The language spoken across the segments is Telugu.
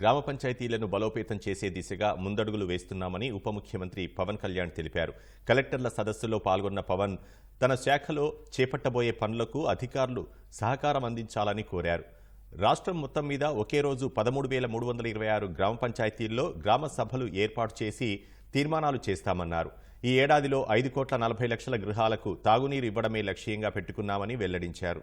గ్రామ పంచాయతీలను బలోపేతం చేసే దిశగా ముందడుగులు వేస్తున్నామని ఉప ముఖ్యమంత్రి పవన్ కళ్యాణ్ తెలిపారు. కలెక్టర్ల సదస్సులో పాల్గొన్న పవన్ తన శాఖలో చేపట్టబోయే పనులకు అధికారులు సహకారం అందించాలని కోరారు. రాష్ట్రం మొత్తం మీద ఒకే రోజు పదమూడు వేల మూడు వందల ఇరవై ఆరు గ్రామ పంచాయతీల్లో గ్రామ సభలు ఏర్పాటు చేసి తీర్మానాలు చేస్తామన్నారు. ఈ ఏడాదిలో ఐదు కోట్ల నలభై లక్షల గృహాలకు తాగునీరు ఇవ్వడమే లక్ష్యంగా పెట్టుకున్నామని వెల్లడించారు.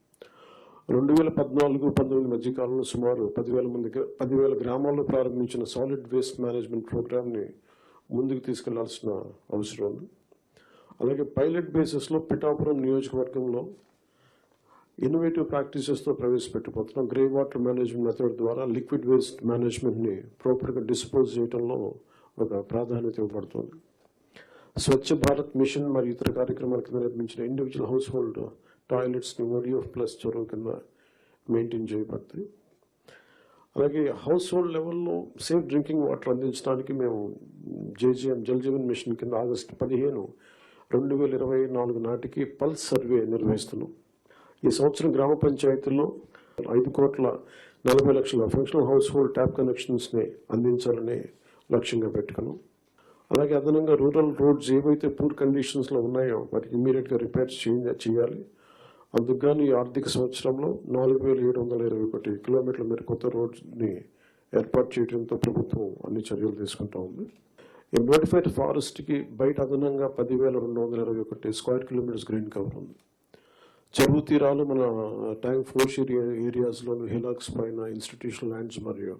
రెండు వేల పద్నాలుగు పంతొమ్మిది మధ్య కాలంలో సుమారు పదివేల మంది పదివేల గ్రామాల్లో ప్రారంభించిన సాలిడ్ వేస్ట్ మేనేజ్మెంట్ ప్రోగ్రామ్ని ముందుకు తీసుకెళ్ళాల్సిన అవసరం ఉంది. అలాగే పైలట్ బేసిస్లో పిఠాపురం నియోజకవర్గంలో ఇన్నోవేటివ్ ప్రాక్టీసెస్తో ప్రవేశపెట్టబోతున్నాం. గ్రే వాటర్ మేనేజ్మెంట్ మెథడ్ ద్వారా లిక్విడ్ వేస్ట్ మేనేజ్మెంట్ని ప్రాపర్గా డిస్పోజ్ చేయడంలో ఒక ప్రాధాన్యత ఇవ్వబడుతుంది. స్వచ్ఛ భారత్ మిషన్ మరియు ఇతర కార్యక్రమాల కింద నిర్మించిన ఇండివిజువల్ హౌస్ హోల్డ్ టాయిలెట్స్ని మరియు ప్లస్ చొరవ కింద మెయింటైన్ చేయబడతాయి అలాగే హౌస్ హోల్డ్ లెవెల్లో సేఫ్ డ్రింకింగ్ వాటర్ అందించడానికి మేము జేజీఎం జల్ జీవన్ మిషన్ కింద ఆగస్టు పదిహేను రెండు వేల ఇరవై నాలుగు నాటికి పల్స్ సర్వే నిర్వహిస్తున్నాం. ఈ సంవత్సరం గ్రామ పంచాయతీల్లో ఐదు కోట్ల నలభై లక్షల ఫంక్షనల్ హౌస్ హోల్డ్ ట్యాప్ కనెక్షన్స్ని అందించాలని లక్ష్యంగా పెట్టుకున్నాం. అలాగే అదనంగా రూరల్ రోడ్స్ ఏవైతే పూర్ కండిషన్స్లో ఉన్నాయో వాటికి ఇమీడియట్గా రిపేర్స్ చేయ చేయాలి. అందుకు ఈ ఆర్థిక సంవత్సరంలో నాలుగు వేల ఏడు వందల ఇరవై ఒకటి కిలోమీటర్ల మేర కొత్త రోడ్స్ని ఏర్పాటు చేయడంతో ప్రభుత్వం అన్ని చర్యలు తీసుకుంటా ఉంది. ఈ నోటిఫైడ్ ఫారెస్ట్కి బయట అదనంగా పదివేల రెండు వందల ఇరవై ఒకటి స్క్వేర్ కిలోమీటర్స్ గ్రీన్ కవర్ ఉంది. చెరువు తీరాలు మన ట్యాంక్ ఫోర్స్ ఏరియా ఏరియాస్లోని హిలాక్స్ పైన ఇన్స్టిట్యూషన్ ల్యాండ్స్ మరియు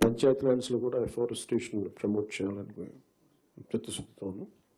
పంచాయత్ ల్యాండ్స్లో కూడా ఎఫారెస్టేషన్ ప్రమోట్ చేయాలని చిత్తశుద్ధితో